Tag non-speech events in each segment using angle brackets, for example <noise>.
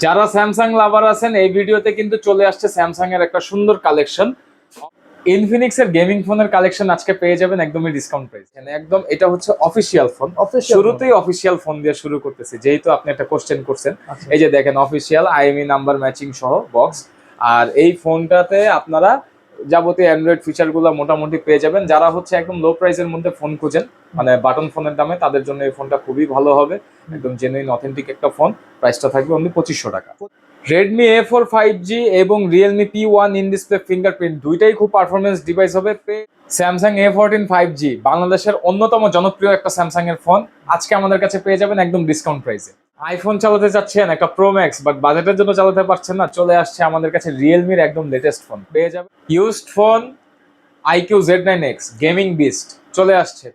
যারা স্যামসাং লাভার আছেন এই ভিডিওতে কিন্তু চলে আসছে স্যামসাং এর একটা সুন্দর কালেকশন ইনফিনিক্স এর গেমিং ফোনের কালেকশন আজকে পেয়ে যাবেন একদমই ডিসকাউন্ট প্রাইস মানে একদম এটা হচ্ছে অফিসিয়াল ফোন শুরুতেই অফিসিয়াল ফোন দিয়ে শুরু করতেছি। যেহেতু আপনি একটা কোশ্চেন করছেন আচ্ছা। এই যে দেখেন অফিসিয়াল আইএমই নাম্বার ম্যাচিং সহ বক্স আর এই ফোনটাতে আপনারা যাবতীয় অ্যান্ড্রয়েড ফিচারগুলো মোটামুটি পেয়ে যাবেন। যারা হচ্ছে একদম লো প্রাইসের মধ্যে ফোন খুঁজেন মানে বাটন ফোনের দামে, তাদের জন্য এই ফোনটা খুবই ভালো হবে। একদম জেনুইন অথেন্টিক একটা ফোন প্রাইসটা থাকবে অনলি পঁচিশশো টাকা। Redmi A four five G এবং Realme P one in display fingerprint দুইটাই খুব পারফরমেন্স ডিভাইস হবে। Samsung A fourteen five G বাংলাদেশের অন্যতম জনপ্রিয় একটা স্যামসাং এর ফোন আজকে আমাদের কাছে পেয়ে যাবেন একদম ডিসকাউন্ট প্রাইসে আইফোন চালাতে চাচ্ছেন, একটা প্রো ম্যাক্স বাট বাজেটের জন্য চালাতে পারছেন না, চলে আসছে আমাদের কাছে রিয়েলমির একদম লেটেস্ট ফোন পেয়ে যাবে used phone iQOO Z nine X gaming beast চলে আসছে।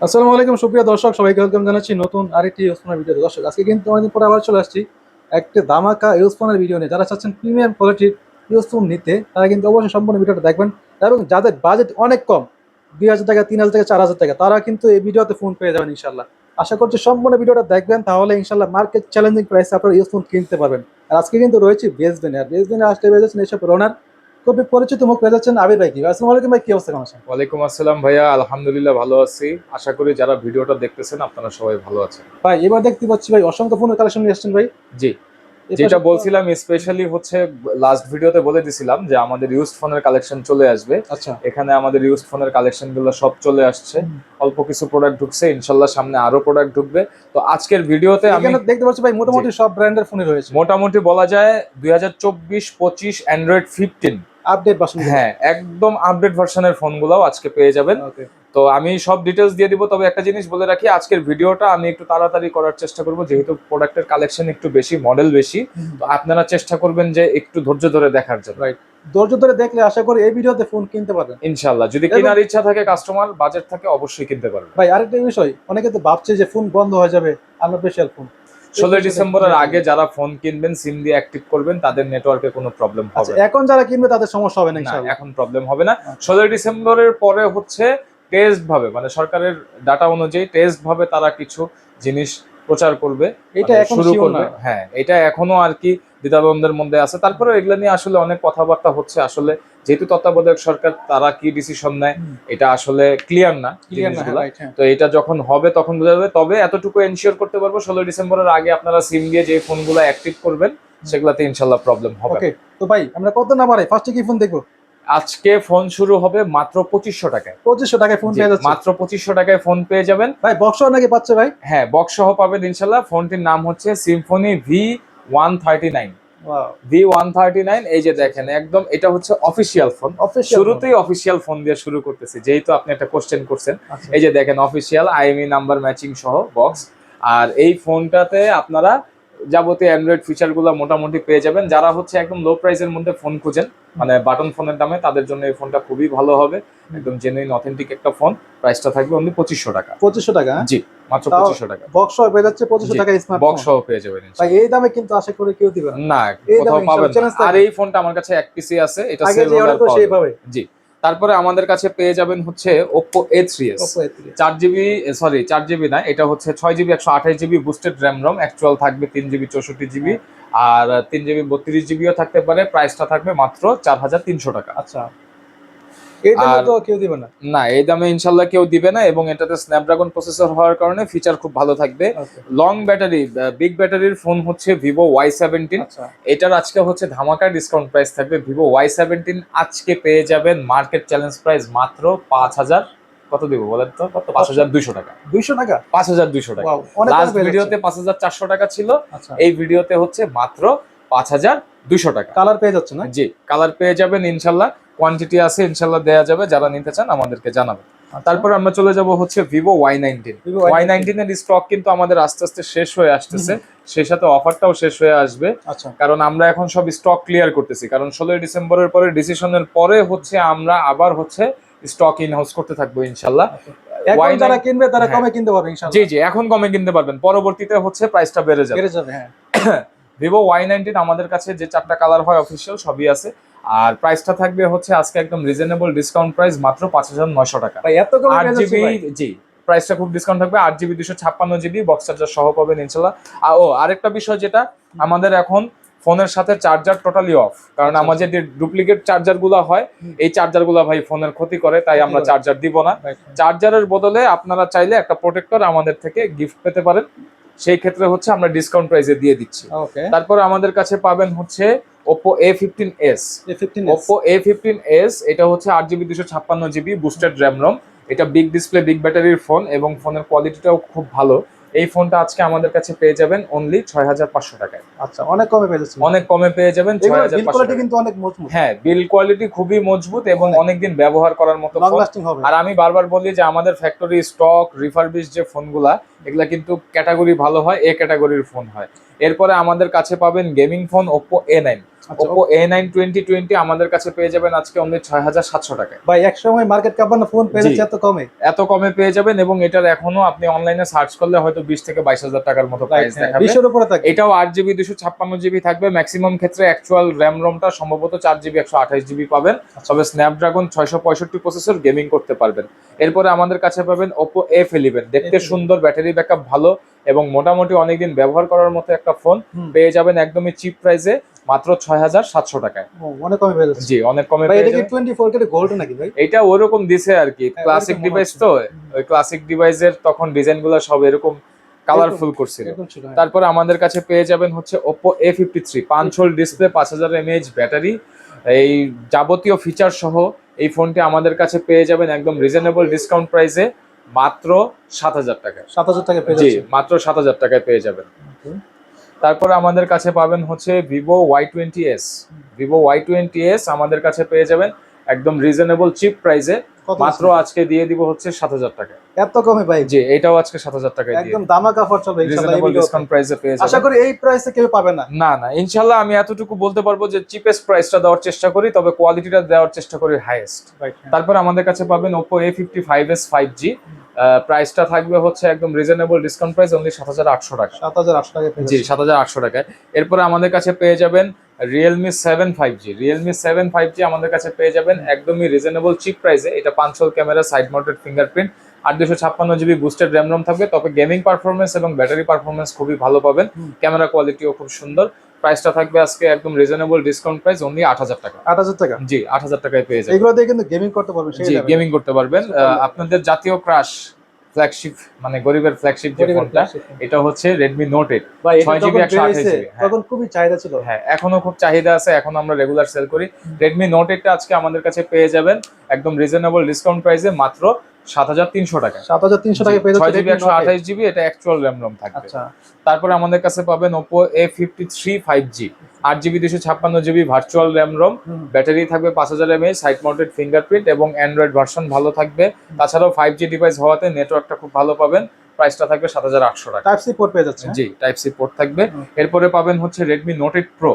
আসসালামু আলাইকুম, সুপ্রিয় দর্শক, সবাইকে ওয়েলকাম জানাচ্ছি নতুন আরেকটি ইউজফোনের ভিডিও দর্শক, আজকে কিন্তু অনেকদিন পরে আবার চলে আসছি একটা দামাকা ইউজফোনের ভিডিও নিয়ে। যারা চাচ্ছেন প্রিমিয়াম কোয়ালিটির ইউজফোন নিতে, তারা কিন্তু অবশ্যই সম্পূর্ণ ভিডিওটা দেখবেন। এবং যাদের বাজেট অনেক কম, দুই হাজার টাকা তিন হাজার টাকা চার হাজার টাকা তারা কিন্তু এই ভিডিওতে ফোন পেয়ে যাবেন ইনশাল্লাহ আশা করছি সম্পূর্ণ ভিডিওটা দেখবেন তাহলে ইনশাল্লাহ মার্কেট চ্যালেঞ্জিং প্রাইসে আপনারা ইউজফোন কিনতে পারবেন। আর আজকে কিন্তু রয়েছে বেসবেনে আর বেসবেনে আসতে পেয়ে যাচ্ছেন এসব রোনার খুবই পরিচিত মুখ পেয়ে যাচ্ছেন আবির ভাই কি? আসসালামু আলাইকুম ভাই কি অবস্থা কেমন আছেন ওয়ালাইকুম আসসালাম ভাইয়া আলহামদুলিল্লাহ ভালো আছি। আশা করি যারা ভিডিওটা দেখতেছেন আপনারা সবাই ভালো আছেন। ভাই এবার দেখতে পাচ্ছি ভাই অসংখ্য ফোনের কালেকশন নিয়ে আসছেন ভাই। জি। যেটা বলছিলাম স্পেশালি হচ্ছে লাস্ট ভিডিওতে বলে দিছিলাম যে আমাদের ইউজড ফোনের কালেকশন চলে আসবে। আচ্ছা। এখানে আমাদের ইউজড ফোনের কালেকশনগুলো সব চলে আসছে। অল্প কিছু প্রোডাক্ট ঢুকছে ইনশাল্লাহ সামনে আরও প্রোডাক্ট ঢুকবে। তো আজকের ভিডিওতে আমি এখানে দেখতে পাচ্ছি ভাই মোটামুটি সব ব্র্যান্ডের ফোনই রয়েছে। মোটামুটি বলা যায় দুই হাজার চব্বিশ পঁচিশ অ্যান্ড্রয়েড ফিফটিন আপডেট বাসন হ্যাঁ একদম আপডেট ভার্সনের ফোনগুলোও আজকে পেয়ে যাবেন। তো আমি সব ডিটেলস দিয়ে দিব তবে একটা জিনিস বলে রাখি আজকের ভিডিওটা আমি একটু তাড়াতাড়ি করার চেষ্টা করব যেহেতু প্রোডাক্টের কালেকশন একটু বেশি মডেল বেশি তো আপনারা চেষ্টা করবেন যে একটু ধৈর্য ধরে দেখার জন্য। Right. ধৈর্য ধরে দেখলে আশা করি এই ভিডিওতে ফোন কিনতে পারবেন। ইনশাল্লাহ যদি কেনার ইচ্ছা থাকে কাস্টমার বাজেট থাকে অবশ্যই কিনতে পারবে ভাই আরেকটা বিষয় অনেকে তো ভাবছে যে ফোন বন্ধ হয়ে যাবে আনঅফিসিয়াল ফোন ষোলোই ডিসেম্বরের আগে যারা ফোন কিনবেন সিম দিয়ে অ্যাক্টিভ করবেন তাদের নেটওয়ার্কে কোনো প্রবলেম হবে আচ্ছা এখন যারা কিনবে তাদের সমস্যা হবে না এখন প্রবলেম হবে না। ষোলোই ডিসেম্বরের পরে হচ্ছে টেস্ট ভাবে মানে সরকারের ডাটা অনুযায়ী টেস্ট ভাবে তারা কিছু জিনিস প্রচার করবে এটা মানে শুরু করবে। হ্যাঁ এটা এখনও আর কি দ্বিধাদ্বন্দ্বের মধ্যে আছে। তারপরে এগুলো নিয়ে আসলে অনেক কথাবার্তা হচ্ছে। আসলে যেহেতু তত্ত্বাবধায়ক সরকার তারা কি ডিসিশন নেয় এটা আসলে ক্লিয়ার না হ্যাঁ। তো এটা যখন হবে তখন বোঝা যাবে। তবে এতটুকু এনশিওর করতে পারব ষোলো ডিসেম্বরের আগে আপনারা সিম দিয়ে যে ফোনগুলো অ্যাক্টিভ করবেন সেগুলাতে ইনশাল্লাহ প্রবলেম হবে। তো ভাই আমরা কত না বাড়াই? ফার্স্টে কি ফোন দেখব? আজকে ফোন শুরু হবে মাত্র পঁচিশশো টাকায়। পঁচিশশো টাকায় ফোন পেয়ে যাচ্ছে? মাত্র পঁচিশশো টাকায় ফোন পেয়ে যাবেন। ভাই বক্স নাকি পাচ্ছে ভাই? হ্যাঁ বক্স সহ পাবেন ইনশাল্লাহ। ফোনটির নাম হচ্ছে Symphony V one thirty nine V one thirty nine এই যে দেখেন একদম এটা হচ্ছে অফিসিয়াল ফোন শুরুতেই অফিসিয়াল ফোন দিয়ে শুরু করতেছি যেহেতু আপনি একটা কোশ্চেন করছেন। আচ্ছা। এই যে দেখেন অফিসিয়াল আইএমই নাম্বার ম্যাচিং সহ বক্স আর এই ফোনটাতে আপনারা যাবতীয় অ্যান্ড্রয়েড ফিচারগুলো মোটামুটি পেয়ে যাবেন। যারা হচ্ছে একদম লো প্রাইসের মধ্যে ফোন খুঁজেন মানে বাটন ফোনের দামে তাদের জন্য এই ফোনটা খুবই ভালো হবে। একদম জেনুইন অথেন্টিক একটা ফোন প্রাইসটা থাকবে অনলি পঁচিশশো টাকা। পঁচিশশো টাকা? হ্যাঁ? জি মাত্র পঁচিশশো টাকা। বক্স পেয়ে যাচ্ছে পঁচিশশো টাকা স্মার্ট বক্স সহ পেয়ে যাবেন ভাই এই দামে কিন্তু আশা করি কেউ দিবে না। কোথাও পাবেন। আর এই ফোনটা আমার কাছে এক পিসি আছে এটা আগে sale যে অর্ডার আর করে যাবে। জি। তারপরে আমাদের কাছে পেয়ে যাবেন হচ্ছে Oppo A three S Oppo A3 চার জিবি সরি চার জিবি না এটা হচ্ছে ছয় জিবি একশো আঠাশ GB boosted RAM ROM actual থাকবে তিন জিবি চৌষট্টি জিবি আর তিন জিবি বত্রিশ জিবিও থাকতে পারে প্রাইসটা থাকবে মাত্র চার হাজার তিনশো টাকা। আচ্ছা এই দামে আর- তো কেউ দিবে না। এই দামে ইনশাল্লাহ কেউ দিবে না এবং এটাতে স্ন্যাপড্রাগন প্রসেসর হওয়ার কারণে ফিচার খুব ভালো থাকবে। লং ব্যাটারি বিগ ব্যাটারির ফোন হচ্ছে ভিভো ওয়াই সেভেন্টিন এটার আজকে হচ্ছে ধামাকা ডিসকাউন্ট প্রাইস থাকবে। ভিভো ওয়াই সেভেন্টিন আজকে পেয়ে যাবেন মার্কেট চ্যালেঞ্জ প্রাইস মাত্র পাঁচ হাজার। কত দিব বলেন তো? কত? পাঁচ হাজার দুইশো টাকা। দুইশো টাকা? পাঁচ হাজার দুইশো টাকা। লাস্ট ভিডিওতে পাঁচ হাজার চারশো টাকা ছিল। আচ্ছা। এই ভিডিওতে হচ্ছে মাত্র পাঁচ হাজার দুইশো টাকা। কালার পেয়ে যাচ্ছে না? জি কালার পেয়ে যাবেন ইনশাল্লাহ। কোয়ান্টিটি আছে ইনশাল্লাহ দেওয়া যাবে যারা নিতে চান আমাদেরকে জানাবেন। তারপর আমরা চলে যাব হচ্ছে Vivo Y nineteen Y nineteen এর স্টক কিন্তু আমাদের আস্তে আস্তে শেষ হয়ে আসতেছে। সেই সাথে অফারটাও শেষ হয়ে আসবে। আচ্ছা। কারণ আমরা এখন সব স্টক ক্লিয়ার করতেছি। কারণ ষোলোই ডিসেম্বরের পরে ডিসিশনের পরে হচ্ছে আমরা আবার হচ্ছে স্টক ইন হাউস করতে থাকব ইনশাল্লাহ। এখন যারা কিনবে তারা হ্যাঁ। কমে কিনতে পারবে জি জি এখন কমে কিনতে পারবেন। পরবর্তীতে হচ্ছে প্রাইসটা বেড়ে যাবে। বেড়ে যাবে হ্যাঁ। <coughs> ভিভো ওয়াই নাইনটিন আমাদের কাছে যে চারটা কালার হয় অফিসিয়াল সবই আছে। আর প্রাইসটা থাকবে হচ্ছে আজকে একদম রিজনেবল ডিসকাউন্ট প্রাইস মাত্র পাঁচ হাজার নয়শো টাকা। এত আট জিবি জি প্রাইসটা খুব ডিসকাউন্ট থাকবে। আট জিবি দুশো ছাপ্পান্ন জিবি বক্স চার্জার সহ পাবেন ইনশাল্লাহ। ও আরেকটা বিষয় যেটা আমাদের এখন ফোনের সাথে চার্জার টোটালি অফ কারণ আচ্ছা, আমাদের যে ডুপ্লিকেট চার্জারগুলো হয় এই চার্জারগুলো ভাই ফোনের ক্ষতি করে তাই আমরা চার্জার দিব না। চার্জারের বদলে আপনারা চাইলে একটা প্রোটেক্টর আমাদের থেকে গিফট পেতে পারেন। সেই ক্ষেত্রে হচ্ছে আমরা ডিসকাউন্ট প্রাইসে দিয়ে দিচ্ছি। ওকে তারপর আমাদের কাছে পাবেন হচ্ছে Oppo A fifteen S A fifteen Oppo A fifteen S এটা হচ্ছে আট জিবি দুশো ছাপ্পান্ন জিবি বুস্টেড র্যাম রম এটা বিগ ডিসপ্লে বিগ ব্যাটারির ফোন এবং ফোনের কোয়ালিটিটাও খুব ভালো। এই ফোনটা আজকে আমাদের কাছে পেয়ে যাবেন অনলি ছয় হাজার পাঁচশো টাকায়। আচ্ছা অনেক কমে পেয়ে অনেক কমে পেয়ে যাবেন ছয় হাজার কোয়ালিটি কিন্তু অনেক মজবুত। হ্যাঁ বিল কোয়ালিটি খুবই মজবুত এবং অনেক। অনেকদিন ব্যবহার করার মতো আর আমি বারবার বলি যে আমাদের ফ্যাক্টরি স্টক রিফারবিশ যে ফোনগুলা এগুলা কিন্তু ক্যাটাগরি ভালো হয় এ ক্যাটাগরির ফোন হয়। এরপরে আমাদের কাছে পাবেন gaming phone Oppo A nine আচ্ছা Oppo A nine twenty twenty আমাদের কাছে পেয়ে যাবেন আজকে অনলি ছয় হাজার সাতশো টাকায়। ভাই এক সময় মার্কেট কাপানো ফোন পেয়ে যাচ্ছে এত কমে? এত কমে পেয়ে যাবেন এবং এটার এখনও আপনি অনলাইনে সার্চ করলে হয়তো বিশ থেকে বাইশ হাজার টাকার মতো প্রাইস দেখাবে। বিশের উপরে থাকে এটাও আট জিবি দুশো ছাপ্পান্ন জিবি থাকবে। ম্যাক্সিমাম ক্ষেত্রে অ্যাকচুয়াল র্যাম রোমটা সম্ভবত চার জিবি একশো আঠাশ জিবি পাবেন। তবে স্ন্যাপড্রাগন ছয়শো পঁয়ষট্টি প্রসেসর গেমিং করতে পারবেন। এরপরে আমাদের কাছে পাবেন ওপো এফ ইলেভেন দেখতে সুন্দর ব্যাটারি ব্যাকআপ ভালো। এবং মোটামুটি অনেকদিন ব্যবহার করার মতো একটা ফোন পেয়ে যাবেন একদমই চিপ প্রাইসে মাত্র ছয় হাজার সাতশো টাকায়। অনেক কমে জি অনেক কমে এটা গোল্ড নাকি ভাই? ওরকম দিছে আর কি হ্যাঁ, ক্লাসিক ডিভাইস তো ওই ক্লাসিক ডিভাইসের তখন ডিজাইনগুলো সব এরকম কালারফুল করছিল। হ্যাঁ। তারপরে আমাদের কাছে পেয়ে যাবেন হচ্ছে ওপো এ ফিফটি থ্রি পাঁচ হোল ডিসপ্লে পাঁচ হাজার এমএএইচ ব্যাটারি এই যাবতীয় ফিচার সহ এই ফোনটি আমাদের কাছে পেয়ে যাবেন একদম রিজনেবল ডিসকাউন্ট প্রাইসে মাত্র সাত হাজার টাকায় সাত হাজার টাকা পেয়ে জি মাত্র সাত হাজার টাকায় পেয়ে যাবেন. তারপরে আমাদের কাছে পাবেন হচ্ছে Vivo Y twenty S. Vivo Y twenty S আমাদের কাছে পেয়ে যাবেন একদম রিজনেবল চিপ প্রাইসে মাত্র আজকে দিয়ে দিব হচ্ছে সাত হাজার টাকায় এত কমে ভাই? জি এটাও আজকে সাত হাজার টাকায় দিয়ে একদম দামাকা অফার চলবে ইনশাআল্লাহ রিজনেবল ডিসকাউন্ট প্রাইসে পেয়ে যাবেন। আশা করি এই প্রাইসে কেউ পাবে না। না না ইনশাল্লাহ আমি এতটুকু বলতে পারব যে চিপেস্ট প্রাইসটা দেওয়ার চেষ্টা করি তবে কোয়ালিটিটা দেওয়ার চেষ্টা করি হাইয়েস্ট তারপর আমাদের কাছে পাবেন এস ফাইভ জি প্রাইসটা থাকবে হচ্ছে একদম রিজনেবল ডিসকাউন্ট প্রাইস অনলি সাত হাজার আটশো টাকা। সাত হাজার আটশো টাকা জি সাত হাজার আটশো টাকায়। এরপরে আমাদের কাছে পেয়ে যাবেন Realme seven five G Realme seven five G আমাদের কাছে পেয়ে যাবেন একদমই রিজনেবল চিপ প্রাইসে এটা পাঁচশো ক্যামেরা সাইড মাউন্টেড ফিঙ্গারপ্রিন্ট আট দুশো ছাপ্পান্ন জিবি বুস্টেড র্যাম রম থাকবে। তবে গেমিং পারফরমেন্স এবং ব্যাটারি পারফরমেন্স খুবই ভালো পাবেন। ক্যামেরা কোয়ালিটিও খুব সুন্দর। প্রাইসটা থাকবে আজকে একদম রিজনেবল ডিসকাউন্ট প্রাইস অনলি আট হাজার টাকা। আট হাজার টাকা? জি আট হাজার টাকায় পেয়ে যাবেন। এগুলো দিয়ে কিন্তু গেমিং করতে পারবেন জি গেমিং করতে পারবেন। আপনাদের জাতীয় ক্রাশ ফ্ল্যাগশিপ মানে গরিবের ফ্ল্যাগশিপ যে ফোনটা এটা হচ্ছে রেডমি নোট এইট ভাই এটা 6 GB, যখন 128 বেরিয়েছে, GB, হ্যাঁ। তখন খুবই চাহিদা ছিল। হ্যাঁ এখনও খুব চাহিদা আছে এখন আমরা রেগুলার সেল করি। রেডমি নোট এইটটা আজকে আমাদের কাছে পেয়ে যাবেন একদম রিজনেবল ডিসকাউন্ট প্রাইসে মাত্র সাত হাজার তিনশো টাকা। সাত হাজার তিনশো টাকা পেয়ে ছয় জিবি একশো আঠাশ জিবি এটা অ্যাকচুয়াল র্যাম রম 8 থাকবে। আচ্ছা। তারপরে আমাদের কাছে পাবেন Oppo A fifty three five G আট জিবি দুশো ছাপ্পান্ন GB virtual RAM ROM battery থাকবে পাঁচ হাজার এমএএইচ সাইড মাউন্টেড ফিঙ্গারপ্রিন্ট এবং অ্যান্ড্রয়েড ভার্সন ভালো থাকবে। তাছাড়াও ফাইভ জি ডিভাইস হওয়াতে নেটওয়ার্কটা খুব ভালো পাবেন। প্রাইসটা থাকবে সাত হাজার আটশো টাকা। টাইপ সি পোর্ট পেয়ে যাচ্ছে জি টাইপ সি পোর্ট থাকবে। এরপরে পাবেন হচ্ছে Redmi Note eight Pro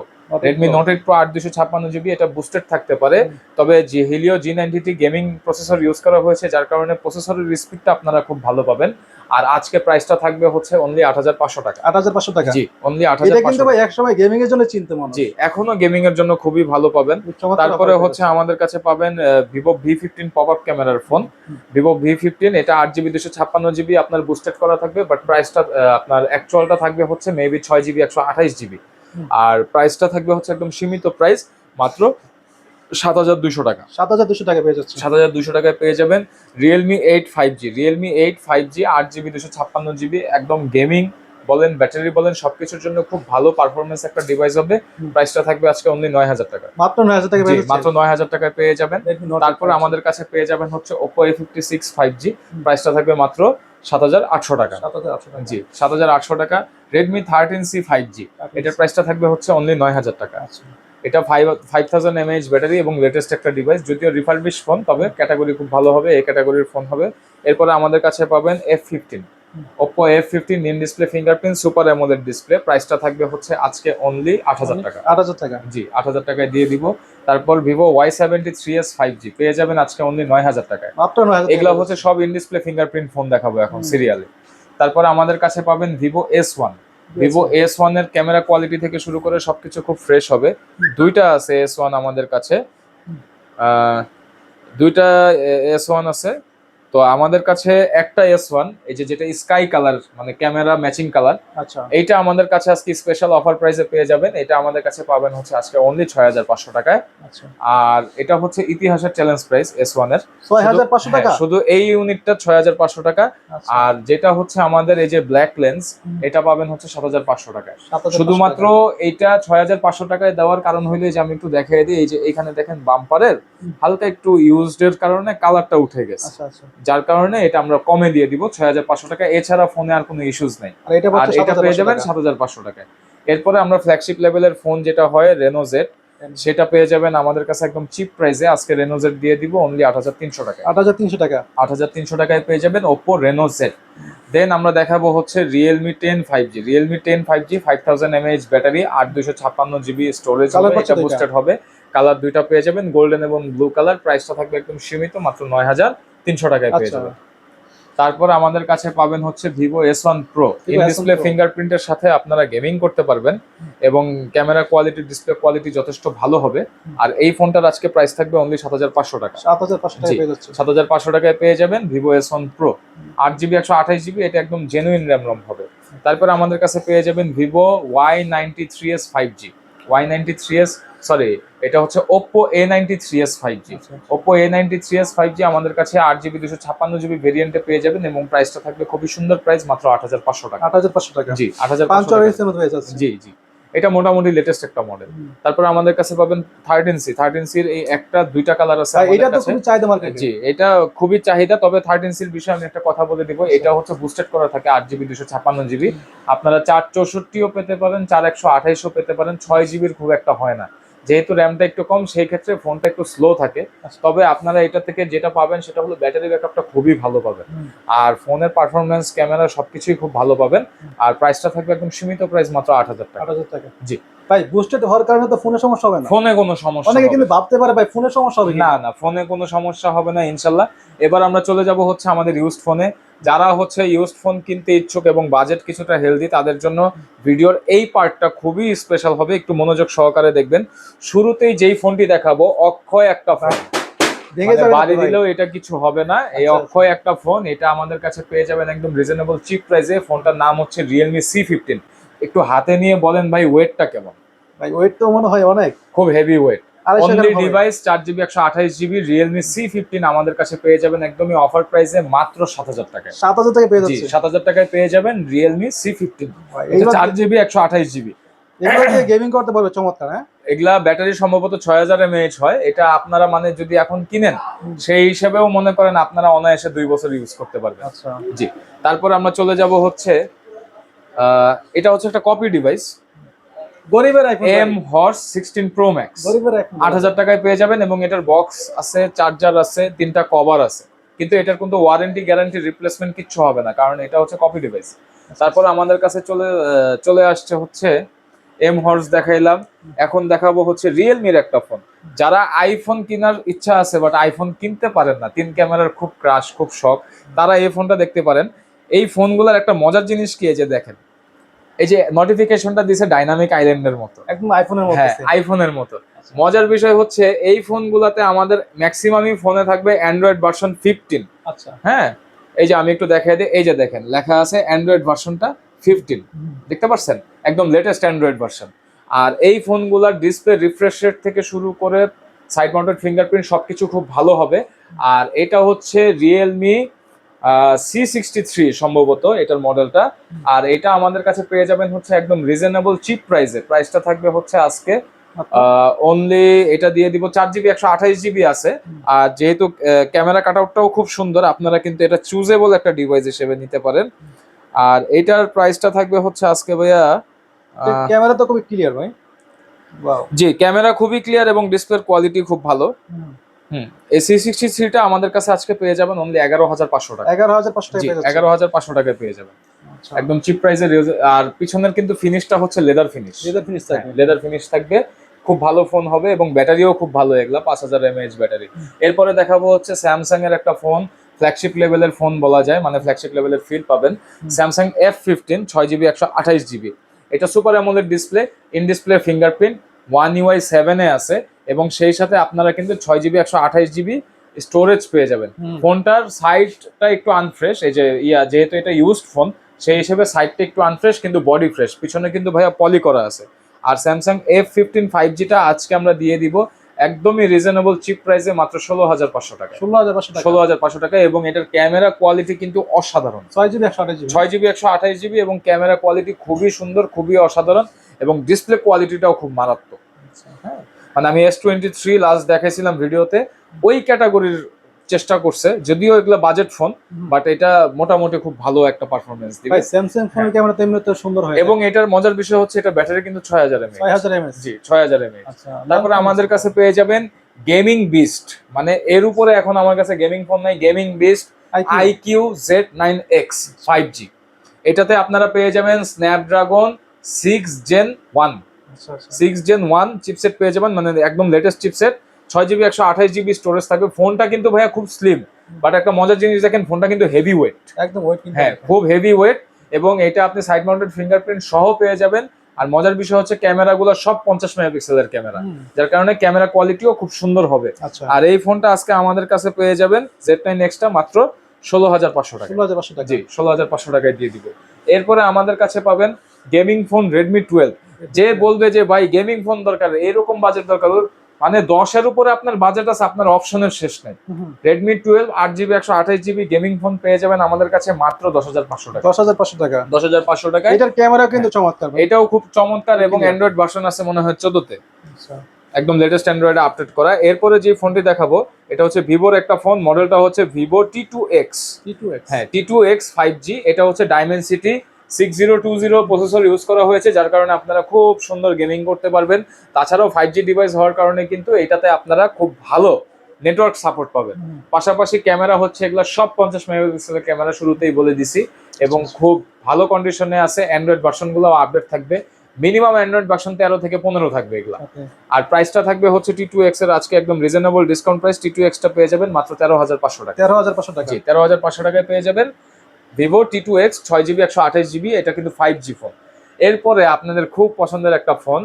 Redmi Note eight Pro আট দুশো ছাপ্পান্ন জিবি এটা বুস্টেড থাকতে পারে। তবে যে Helio G ninety gaming processor use করা হয়েছে যার কারণে প্রসেসরের স্পিডটা আপনারা খুব ভালো পাবেন। আর আজকে প্রাইসটা থাকবে হচ্ছে অনলি আট হাজার পাঁচশো টাকা। আট হাজার পাঁচশো টাকা? জি অনলি আট হাজার কিন্তু ভাই এক সময় গেমিং এর জন্য চিনতে মনে জি এখনও গেমিং এর জন্য খুবই ভালো পাবেন। তারপরে হচ্ছে আমাদের কাছে পাবেন Vivo V fifteen pop up ক্যামেরার ফোন। ভিভো ভি ফিফটিন এটা আট জিবি দুশো ছাপ্পান্ন জিবি আপনার বুস্টেড করা থাকবে বাট প্রাইসটা আপনার অ্যাকচুয়ালটা থাকবে হচ্ছে মেবি ছয় জিবি একশো আঠাইশ জিবি। আর প্রাইসটা থাকবে হচ্ছে একদম সীমিত প্রাইস মাত্র সাত হাজার দুশো টাকা। সাত হাজার দুশো টাকা পেয়ে যাচ্ছে সাত হাজার দুশো টাকায় পেয়ে যাবেন Realme eight five G Realme eight five G আট জিবি দুশো ছাপ্পান্ন জিবি একদম গেমিং বলেন ব্যাটারি বলেন সবকিছুর জন্য খুব ভালো পারফরমেন্স একটা ডিভাইস হবে। প্রাইসটা থাকবে আজকে অনলি নয় হাজার টাকা। মাত্র নয় হাজার টাকা মাত্র নয় হাজার টাকায় পেয়ে যাবেন। তারপর আমাদের কাছে পেয়ে যাবেন হচ্ছে Oppo A fifty six five G প্রাইসটা থাকবে মাত্র সাত হাজার আটশো টাকা। সাত হাজার আটশো টাকা। জি সাত হাজার আটশো টাকা। Redmi thirteen C five G এটার প্রাইসটা থাকবে হচ্ছে অনলি নয় হাজার টাকা। আচ্ছা। এটা five five thousand mAh battery এবং লেটেস্ট একটা ডিভাইস যদিও রিফারবিশ ফোন তবে ক্যাটাগরি খুব ভালো হবে এই ক্যাটাগরির ফোন হবে। এরপরে আমাদের কাছে পাবেন F fifteen Oppo F fifteen in display fingerprint super AMOLED display প্রাইসটা থাকবে হচ্ছে আজকে অনলি আট হাজার টাকা। আট হাজার টাকা। জি আট হাজার টাকায় দিয়ে দিব। তারপর Vivo Y seventy three S five G পেয়ে যাবেন আজকে অনলি নয় হাজার টাকায়। মাত্র এগুলো হচ্ছে সব ইন ডিসপ্লে ফিঙ্গারপ্রিন্ট ফোন দেখাবো এখন সিরিয়ালে তারপর আমাদের কাছে পাবেন Vivo S one Vivo S ওয়ানের ক্যামেরা কোয়ালিটি থেকে শুরু করে সবকিছু খুব ফ্রেশ হবে। দুইটা আছে এস ওয়ান আমাদের কাছে। দুইটা এস ওয়ান আছে। তো আমাদের কাছে একটা এস ওয়ান এই যে যেটা স্কাই কালার মানে ক্যামেরা ম্যাচিং কালার আচ্ছা। এইটা আমাদের কাছে আজকে স্পেশাল অফার প্রাইসে পেয়ে যাবেন। এটা আমাদের কাছে পাবেন হচ্ছে আজকে অনলি ছয় হাজার পাঁচশো টাকায়। আচ্ছা। আর এটা হচ্ছে ইতিহাসের চ্যালেঞ্জ প্রাইস এস ওয়ানের। ছয় হাজার পাঁচশো হ্যাঁ, টাকা? শুধু এই ইউনিটটা ছয় হাজার পাঁচশো টাকা। আচ্ছা, আর যেটা হচ্ছে আমাদের এই যে ব্ল্যাক লেন্স এটা পাবেন হচ্ছে সাত হাজার পাঁচশো টাকায়। শুধুমাত্র। এইটা ছয় হাজার পাঁচশো টাকায় দেওয়ার কারণ হইলে যে আমি একটু দেখাই দিই এই যে এখানে দেখেন বাম্পারের হালকা একটু ইউজড এর কারণে কালারটা উঠে গেছে। আচ্ছা আচ্ছা। যার কারণে এটা আমরা কমে দিয়ে দিব ছয় হাজার পাঁচশো টাকা। এছাড়া ফোনে আর কোনো ইস্যুস নেই। আর এটা পেয়ে যাবেন সাত হাজার পাঁচশো টাকায়। এরপরে আমরা ফ্ল্যাগশিপ লেভেলের ফোন যেটা হয় রেনোজেট সেটা পেয়ে যাবেন আমাদের কাছে একদম চিপ প্রাইসে আজকে রেনোজেট দিয়ে দিব অনলি আট হাজার তিনশো টাকায়। আট হাজার তিনশো টাকা। আট হাজার তিনশো টাকায় পেয়ে যাবেন ওপো রেনো জেড দেন আমরা দেখাবো হচ্ছে Realme ten five G Realme ten five G five thousand mAh battery আট দুশো ছাপ্পান্ন জিবি স্টোরেজ এটা বুস্টেড হবে। কালার দুইটা পেয়ে যাবেন গোল্ডেন এবং ব্লু কালার প্রাইসটা থাকবে একদম সীমিত মাত্র নয় হাজার। তিনশো টাকায় পেয়ে আচ্ছা। যাবেন। তারপর আমাদের কাছে পাবেন হচ্ছে Vivo S one Pro in display. ফিঙ্গারপ্রিন্টের সাথে আপনারা গেমিং করতে পারবেন এবং ক্যামেরা কোয়ালিটি ডিসপ্লে কোয়ালিটি যথেষ্ট ভালো হবে। আর এই ফোনটার আজকে প্রাইস থাকবে অনলি সাত হাজার পাঁচশো টাকা। সাত হাজার পাঁচশো টাকা পেয়ে যাচ্ছে সাত হাজার পাঁচশো টাকায় পেয়ে যাবেন ভিভো এস ওয়ান প্রো আট জিবি একশো আঠাশ জিবি এটা একদম জেনুইন র্যাম রম হবে। তারপর আমাদের কাছে পেয়ে যাবেন Vivo Y ninety three S five G Y ninety three S sorry এটা হচ্ছে Oppo A ninety three S five G আচ্ছা, Oppo A ninety three S five G আমাদের কাছে আট জিবি দুশো ছাপ্পান্ন জিবি ভেরিয়েন্টে পেয়ে যাবেন এবং প্রাইসটা থাকবে খুবই সুন্দর প্রাইস মাত্র আট হাজার পাঁচশো টাকা। আট হাজার পাঁচশো টাকা। জি আট হাজার পাঁচ এর মধ্যে হয়ে জি জি। এটা মোটামুটি লেটেস্ট একটা মডেল তারপর আমাদের কাছে পাবেন থার্টিন সি থার্টিন সির এই একটা দুইটা কালার আছে এটা তো। খুবই চাহিদা মার্কেট জি এটা খুবই চাহিদা তবে থার্টিন সির বিষয়ে আমি একটা কথা বলে দিব। এটা হচ্ছে বুস্টেড করা থাকে আট জিবি দুশো ছাপ্পান্ন জিবি আপনারা চার চৌষট্টিও পেতে পারেন চার একশো আঠাইশও পেতে পারেন। ছয় জিবির খুব একটা হয় না। যেহেতু র্যামটা একটু কম সেই ক্ষেত্রে ফোনটা একটু স্লো থাকে। তবে আপনারা এটা থেকে যেটা পাবেন সেটা হলো ব্যাটারি ব্যাকআপটা খুবই ভালো পাবেন। আর ফোনের পারফরমেন্স ক্যামেরা সবকিছুই খুব ভালো পাবেন। আর প্রাইসটা থাকবে একদম সীমিত প্রাইস মাত্র আট হাজার টাকা। আট হাজার টাকা। জি। ভাই বুস্টেড হওয়ার কারণে তো ফোনের সমস্যা হবে না। ফোনে কোনো সমস্যা অনেকে কিন্তু ভাবতে পারে ভাই ফোনের সমস্যা হবে না না ফোনে কোনো সমস্যা হবে না ইনশাল্লাহ। এবার আমরা চলে যাব হচ্ছে আমাদের ইউজড ফোনে যারা হচ্ছে ইউজড ফোন কিনতে ইচ্ছুক এবং বাজেট কিছুটা হেলদি তাদের জন্য ভিডিওর এই পার্টটা খুবই স্পেশাল হবে। একটু মনোযোগ সহকারে দেখবেন। শুরুতেই যেই ফোনটি দেখাবো অক্ষয় একটা ফোন মানে বাড়ি দিলেও এটা কিছু হবে না। এই আচ্ছা, অক্ষয় একটা ফোন এটা আমাদের কাছে পেয়ে যাবেন একদম রিজনেবল চিপ প্রাইসে ফোনটার নাম হচ্ছে রিয়েলমি সি ফিফটিন একটু হাতে নিয়ে বলেন ভাই ওয়েটটা কেমন? ভাই ওয়েট তো মনে হয় অনেক। খুব হেভি ওয়েট ডিভাইস চার জিবি একশো আঠাইশ জিবি রিয়েলমি সি ফিফটিন আমাদের কাছে পেয়ে যাবেন একদমই অফার প্রাইসে মাত্র সাত হাজার টাকায়। সাত হাজার টাকা পেয়ে যাচ্ছে। সাত হাজার টাকায় পেয়ে যাবেন রিয়েলমি সি ফিফটিন চার জিবি একশো আঠাইশ জিবি গেমিং করতে পারবে? চমৎকার হ্যাঁ? এগুলা ব্যাটারি সম্ভবত ছয় হাজার এমএএইচ হয়। এটা আপনারা মানে যদি এখন কিনেন সেই হিসেবেও মনে করেন আপনারা অনায়াসে দুই বছর ইউজ করতে পারবেন। আচ্ছা। জি তারপর আমরা চলে যাব হচ্ছে আহ, এটা হচ্ছে একটা কপি ডিভাইস গরিবের iPhone M horse sixteen Pro Max গরিবের আইফোন আট হাজার টাকায় পেয়ে যাবেন এবং এটার বক্স আছে চার্জার আছে তিনটা কভার আছে। কিন্তু এটার কিন্তু ওয়ারেন্টি গ্যারান্টি রিপ্লেসমেন্ট কিচ্ছু হবে না কারণ এটা হচ্ছে কপি ডিভাইস তারপর আমাদের কাছে চলে চলে আসছে হচ্ছে এম হর্স দেখাইলাম। এখন দেখাবো হচ্ছে রিয়েলমির একটা ফোন যারা আইফোন কেনার ইচ্ছা আছে বাট আইফোন কিনতে পারেন না তিন ক্যামেরার খুব ক্রাশ খুব শখ তারা এই ফোনটা দেখতে পারেন। এই ফোনগুলোর একটা মজার জিনিস কি যে দেখেন এই যে নোটিফিকেশনটা দিছে ডাইনামিক আইল্যান্ডের মতো। একদম আইফোনের মতো হ্যাঁ আইফোনের মতো। মজার বিষয় হচ্ছে এই ফোনগুলোতে আমাদের ম্যাক্সিমামই ফোনে থাকবে অ্যান্ড্রয়েড ভার্সন ফিফটিন আচ্ছা। হ্যাঁ এই যে আমি একটু দেখাই দিই এই যে দেখেন লেখা আছে অ্যান্ড্রয়েড ভার্সনটা ফিফটিন দেখতে পাচ্ছেন একদম লেটেস্ট অ্যান্ড্রয়েড ভার্সন আর এই ফোনগুলোর ডিসপ্লে রিফ্রেশ রেট থেকে শুরু করে সাইড মাউন্টেড ফিঙ্গারপ্রিন্ট সবকিছু খুব ভালো হবে। আর এটা হচ্ছে রিয়েলমি সি সিক্সটি থ্রি সম্ভবত এটার মডেলটা আর এটা আমাদের কাছে পেয়ে যাবেন হচ্ছে একদম রিজনেবল চিপ প্রাইসে প্রাইসটা থাকবে হচ্ছে আজকে অনলি এটা দিয়ে দিব চার জিবি একশো আঠাইশ জিবি আছে। আর যেহেতু ক্যামেরা কাট আউটটাও খুব সুন্দর আপনারা কিন্তু এটা চুজেবল একটা ডিভাইস হিসেবে নিতে পারেন। আর এটার প্রাইসটা থাকবে হচ্ছে আজকে ভাইয়া ক্যামেরা তো খুবই ক্লিয়ার ভাই। জি ক্যামেরা খুবই ক্লিয়ার এবং ডিসপ্লের কোয়ালিটি খুব ভালো। এই সি সিক্সটি থ্রিটা আমাদের কাছে আজকে পেয়ে যাবেন অনলি এগারো হাজার পাঁচশো টাকা। এগারো হাজার পাঁচশো টাকা এগারো হাজার পাঁচশো টাকায় পেয়ে যাবেন। আচ্ছা। একদম চিপ প্রাইসের আর পিছনের কিন্তু ফিনিশটা হচ্ছে লেদার ফিনিশ লেদার ফিনিশ থাকবে। লেদার ফিনিশ থাকবে। খুব ভালো ফোন হবে এবং ব্যাটারিও খুব ভালো এগুলা পাঁচ হাজার এমএএইচ ব্যাটারি। এরপরে দেখাবো হচ্ছে স্যামসাং এর একটা ফোন ফ্ল্যাগশিপ লেভেলের ফোন বলা যায় মানে ফ্ল্যাগশিপ লেভেলের ফিল পাবেন। স্যামসাং এফ ফিফটিন ছয় জিবি একশো আঠাইশ জিবি এটা super AMOLED display in display fingerprint one UI সেভেনে আছে। এবং সেই সাথে আপনারা কিন্তু ছয় জিবি একশো আঠাইশ জিবি স্টোরেজ পেয়ে যাবেন। ফোনটার সাইডটা একটু আনফ্রেশ এই যে ইয়া যেহেতু এটা ইউজড ফোন সেই হিসেবে সাইডটা একটু আনফ্রেশ কিন্তু বডি ফ্রেশ পিছনে কিন্তু ভাইয়া পলি করা আছে। আর স্যামসাং এফ ফিফটিন ফাইভ জিটা আজকে আমরা দিয়ে দিব একদমই রিজনেবল চিপ প্রাইসে মাত্র ষোলো হাজার পাঁচশো টাকা ষোলো হাজার পাঁচশো টাকা। ষোলো হাজার পাঁচশো টাকা এবং এটার ক্যামেরা কোয়ালিটি কিন্তু অসাধারণ। ছয় জিবি একশো আঠাশ জিবি ছয় জিবি একশো আঠাশ জিবি এবং ক্যামেরা কোয়ালিটি খুবই সুন্দর খুবই অসাধারণ এবং ডিসপ্লে কোয়ালিটিটাও খুব মারাত্মক। হ্যাঁ। মানে আমি এস টোয়েন্টি থ্রি লাস্ট দেখাইছিলাম ভিডিওতে ওই ক্যাটাগরির চেষ্টা করছে যদিও এগুলো বাজেট ফোন বাট এটা মোটামুটি খুব ভালো একটা পারফরমেন্স দিবে। ভাই স্যামসাং ফোনের ক্যামেরা তেমনি তো সুন্দর হয় এবং এটার মজার বিষয় হচ্ছে এটা ব্যাটারি কিন্তু ছয় হাজার এমএ ছয় হাজার এমএস জি ছয় হাজার এমএ আচ্ছা তারপরে আমাদের কাছে পেয়ে যাবেন গেমিং বিস্ট মানে এর উপরে এখন আমার কাছে গেমিং ফোন নাই gaming beast iQOO Z nine X five G এটাতে আপনারা পেয়ে যাবেন Snapdragon six Gen one six Gen one chipset পেয়ে যাবেন মানে একদম লেটেস্ট চিপসেট ছয় জিবি একশো আঠাশ জিবি স্টোরেজ থাকবে। ফোনটা কিন্তু ভাইয়া খুব স্লিম বাট একটা মজার জিনিস দেখেন ফোনটা কিন্তু হেভি ওয়েট একদম ওয়েট হ্যাঁ খুব হেভি ওয়েট এবং এটা আপনি সাইড মাউন্টেড ফিঙ্গারপ্রিন্ট সহ পেয়ে যাবেন। আর মজার বিষয় হচ্ছে ক্যামেরাগুলো সব পঞ্চাশ মেগাপিক্সেলের ক্যামেরা। যার কারণে ক্যামেরা কোয়ালিটিও খুব সুন্দর হবে। আচ্ছা। আর এই ফোনটা আজকে আমাদের কাছে পেয়ে যাবেন জেড নাইন এক্সটা মাত্র ষোলো হাজার পাঁচশো টাকা ষোলো হাজার পাঁচশো টাকা জি ষোলো হাজার পাঁচশো টাকায় দিয়ে দিব। এরপরে আমাদের কাছে পাবেন গেমিং ফোন রেডমি টুয়েলভ যে বলবে যে ভাই গেমিং ফোন দরকার এরকম বাজেট দরকার। মানে দশের উপরে আপনার বাজেট আছে আপনার অপশনের শেষ নেই। রেডমি টুয়েলভ আট জিবি একশো আঠাশ জিবি গেমিং ফোন পেয়ে যাবেন আমাদের কাছে মাত্র দশ হাজার পাঁচশো টাকা। দশ হাজার পাঁচশো টাকা। দশ হাজার পাঁচশো টাকায় এটার ক্যামেরা কিন্তু চমৎকার ভাই। এটাও খুব চমৎকার এবং অ্যান্ড্রয়েড ভার্সন আছে মনে হয় চোদ্দতে। আচ্ছা, একদম লেটেস্ট অ্যান্ড্রয়েডে আপডেট করা। এরপরে যে ফোনটি দেখাবো এটা হচ্ছে ভিভোর একটা ফোন মডেলটা হচ্ছে Vivo T two X T2X হ্যাঁ T two X five G এটা হচ্ছে Dimensity six zero two zero processor use করা হয়েছে যার কারণে আপনারা খুব সুন্দর গেমিং করতে পারবেন। তাছাড়াও ফাইভ জি ডিভাইস হওয়ার কারণে কিন্তু এটাতে আপনারা খুব ভালো নেটওয়ার্ক সাপোর্ট পাবেন। পাশাপাশি ক্যামেরা হচ্ছে এগুলো সব পঞ্চাশ মেগাপিক্সেলের ক্যামেরা শুরুতেই বলে দিছি এবং খুব ভালো কন্ডিশনে আছে। অ্যান্ড্রয়েড ভার্সনগুলো আপডেট থাকবে। মিনিমাম অ্যান্ড্রয়েড ভার্সন তেরো থেকে পনেরো থাকবে এগুলো. আর প্রাইসটা থাকবে হচ্ছে টি টু এক্সের আজকে একদম reasonable discount price T two extra পেয়ে যাবেন মাত্র তেরো হাজার পাঁচশো টাকা। তেরো হাজার পাঁচশো টাকা। তেরো হাজার পাঁচশো টাকায় পেয়ে যাবেন। ভিভো টি টু এক্স ছয় জিবি একশো আঠাশ জিবি এটা কিন্তু ফাইভ জি ফোন এরপরে আপনাদের খুব পছন্দের একটা phone